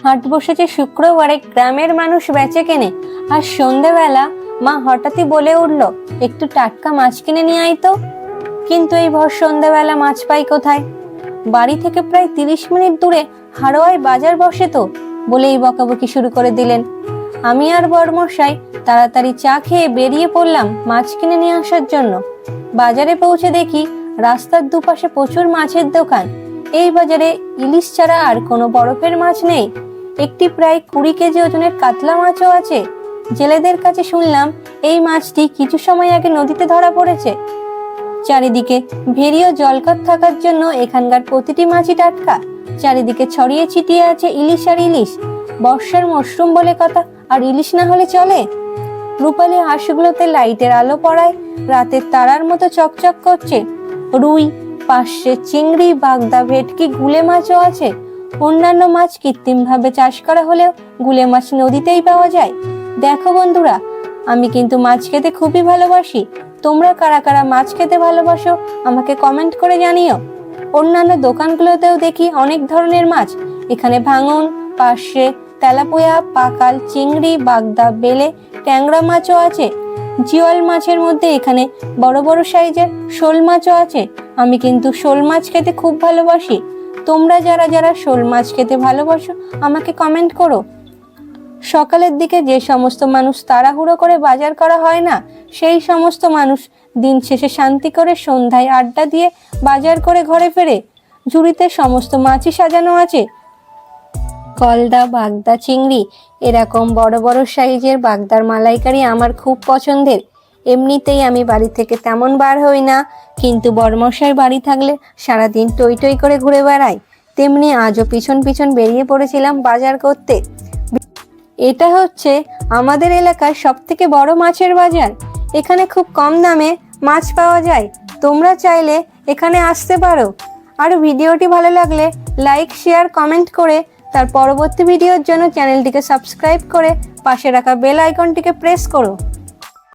হাট বসেছে শুক্রবারে গ্রামের মানুষ বেচে কেনে। আর সন্ধেবেলা মা হঠাৎই বলে উঠল, একটু টাটকা মাছ কিনে নিয়ে আয় তো। কিন্তু এই ভর সন্ধেবেলা মাছ পাই কোথায়? বাড়ি থেকে প্রায় তিরিশ মিনিট দূরে হাড়োয়ায় বাজার বসে তো, বলেই বকাবকি শুরু করে দিলেন। আমি আর বর্মশাই তাড়াতাড়ি চা খেয়ে বেরিয়ে পড়লাম মাছ কিনে নিয়ে আসার জন্য। বাজারে পৌঁছে দেখি রাস্তার দুপাশে প্রচুর মাছের দোকান। এই বাজারে ইলিশ ছাড়া আর কোনো বরফের মাছ নেই। একটি প্রায় কুড়ি কেজি ওজনের কাতলা মাছও আছে। জেলেদের কাছে শুনলাম এই মাছটি কিছু সময় আগে নদীতে ধরা পড়েছে। চারিদিকে ভেরিও জলকর থাকার জন্য এখানকার প্রতিটি মাছই টাটকা। চারিদিকে ছড়িয়ে ছিটিয়ে আছে ইলিশ আর ইলিশ। বর্ষার মশরুম বলে কথা, আর ইলিশ না হলে চলে। রূপালী হাঁসগুলোতে লাইটের আলো পড়ায়, রাতের তারার মতো চকচক করছে। রুই পার্শ্বে চিংড়ি, বাগদা, ভেটকি, গুলে মাছও আছে। অন্যান্য মাছ কৃত্রিমভাবে চাষ করা হলেও গুলে মাছ নদীতেই পাওয়া যায়। দেখো বন্ধুরা, আমি কিন্তু মাছ খেতে খুবই ভালোবাসি। তোমরা কারা কারা মাছ খেতে ভালোবাসো আমাকে কমেন্ট করে জানিও। অন্যান্য দোকানগুলোতেও দেখি অনেক ধরনের মাছ। এখানে ভাঙন পার্শ্বে তেলাপোয়া, পাকাল, চিংড়ি, বাগদা, বেলে, ট্যাংরা মাছও আছে। জিওল মাছের মধ্যে এখানে বড় বড় সাইজের শোল মাছও আছে। আমি কিন্তু শোল মাছ খেতে খুব ভালোবাসি। তোমরা যারা যারা শোল মাছ খেতে ভালোবাসো, আমাকে কমেন্ট করো। সকালের দিকে যে সমস্ত মানুষ তাড়াহুড়ো করে বাজার করা হয় না, সেই সমস্ত মানুষ দিন শেষে শান্তি করে সন্ধ্যায় আড্ডা দিয়ে বাজার করে ঘরে ফেরে। ঝুড়িতে সমস্ত মাছই সাজানো আছে। কলদা বাগদা, চিংড়ি, এরকম বড় বড় সাইজের বাগদার মালাইকারি আমার খুব পছন্দের। এমনিতেই আমি বাড়ি থেকে তেমন বার হই না, কিন্তু বড়মশাই বাড়ি থাকলে সারাদিন টই টই করে ঘুরে বেড়াই। তেমনি আজও পিছন পিছন বেরিয়ে পড়েছিলাম বাজার করতে। এটা হচ্ছে আমাদের এলাকার সব থেকে বড় মাছের বাজার। এখানে খুব কম দামে মাছ পাওয়া যায়। তোমরা চাইলে এখানে আসতে পারো। আর ভিডিওটি ভালো লাগলে লাইক, শেয়ার, কমেন্ট করে তার পরবর্তী ভিডিওর জন্য চ্যানেলটিকে সাবস্ক্রাইব করে পাশে রাখা বেল আইকনটিকে প্রেস করো।